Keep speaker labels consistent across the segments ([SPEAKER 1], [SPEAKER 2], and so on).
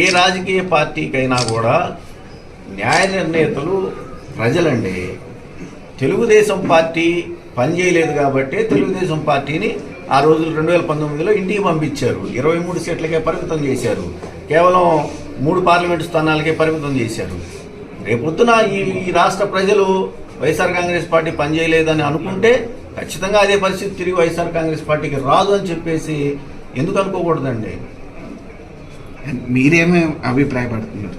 [SPEAKER 1] ఏ రాజకీయ పార్టీకైనా కూడా న్యాయ నిర్ణేతలు ప్రజలండి. తెలుగుదేశం పార్టీ పనిచేయలేదు కాబట్టి తెలుగుదేశం పార్టీని ఆ రోజులు రెండు వేల పంతొమ్మిదిలో ఇంటికి పంపించారు. ఇరవై మూడు సీట్లకే పరిమితం చేశారు. కేవలం మూడు పార్లమెంటు స్థానాలకే పరిమితం చేశారు. రేపొద్దున ఈ ఈ రాష్ట్ర ప్రజలు వైఎస్ఆర్ కాంగ్రెస్ పార్టీ పనిచేయలేదని అనుకుంటే ఖచ్చితంగా అదే పరిస్థితి తిరిగి వైఎస్ఆర్ కాంగ్రెస్ పార్టీకి రాదు అని చెప్పేసి ఎందుకు అనుకోకూడదండి?
[SPEAKER 2] మీరేమీ అభిప్రాయపడుతున్నారు?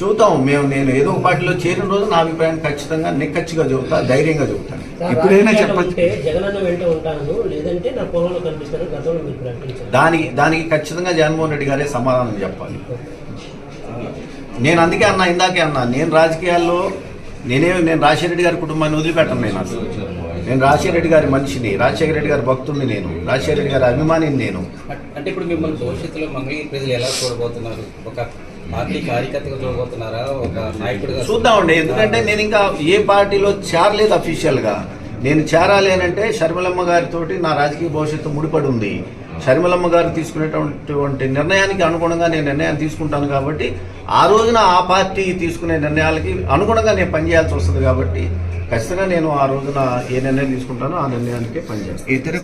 [SPEAKER 1] చూద్దాం. మేము నేను ఏదో ఒక పార్టీలో చేరిన రోజు నా అభిప్రాయం ఖచ్చితంగా నిక్కచ్చిగా చెబుతా ధైర్యంగా చెబుతాను
[SPEAKER 3] రాజకీయాలు
[SPEAKER 2] చెప్పొచ్చు.
[SPEAKER 3] జగనన్న వెంట ఉంటాను లేదంటే నా పొలంలో కనిపిస్తాను గతంలో మీరు ప్రకటించారు.
[SPEAKER 1] దానికి దానికి ఖచ్చితంగా జగన్మోహన్ రెడ్డి గారే సమాధానం చెప్పాలి. నేను అందుకే అన్నా ఇందాకే అన్నా నేను రాజకీయాల్లో నేనే నేను రాజశేఖర రెడ్డి గారి కుటుంబాన్ని వదిలిపెట్టను నేను అసలు. నేను రాజశేఖర రెడ్డి గారి మనిషిని రాజశేఖర రెడ్డి గారి భక్తుడిని నేను రాజశేఖర రెడ్డి గారి అభిమానిని నేను.
[SPEAKER 4] అంటే ఇప్పుడు మిమ్మల్ని భవిష్యత్తులో మంగళగిరి ప్రజలు ఎలా చూడబోతున్నారు? ఒక పార్టీ కార్యకర్తగా చూడబోతున్నారా? ఒక నాయకుడిగా
[SPEAKER 1] చూద్దామండి ఎందుకంటే నేను ఇంకా ఏ పార్టీలో చేరలేదు అఫీషియల్గా నేను చేరాలేనంటే షర్మిలమ్మ గారితో నా రాజకీయ భవిష్యత్తు ముడిపడి ఉంది షర్మిలమ్మ గారు తీసుకునేటటువంటి నిర్ణయానికి అనుగుణంగా నేను నిర్ణయం తీసుకుంటాను కాబట్టి ఆ రోజున ఆ పార్టీ తీసుకునే నిర్ణయాలకి అనుగుణంగా నేను పనిచేయాల్సి వస్తుంది కాబట్టి ఖచ్చితంగా నేను ఆ రోజున ఏ నిర్ణయం తీసుకుంటానో ఆ నిర్ణయానికే పనిచేస్తాను.
[SPEAKER 2] ఇతర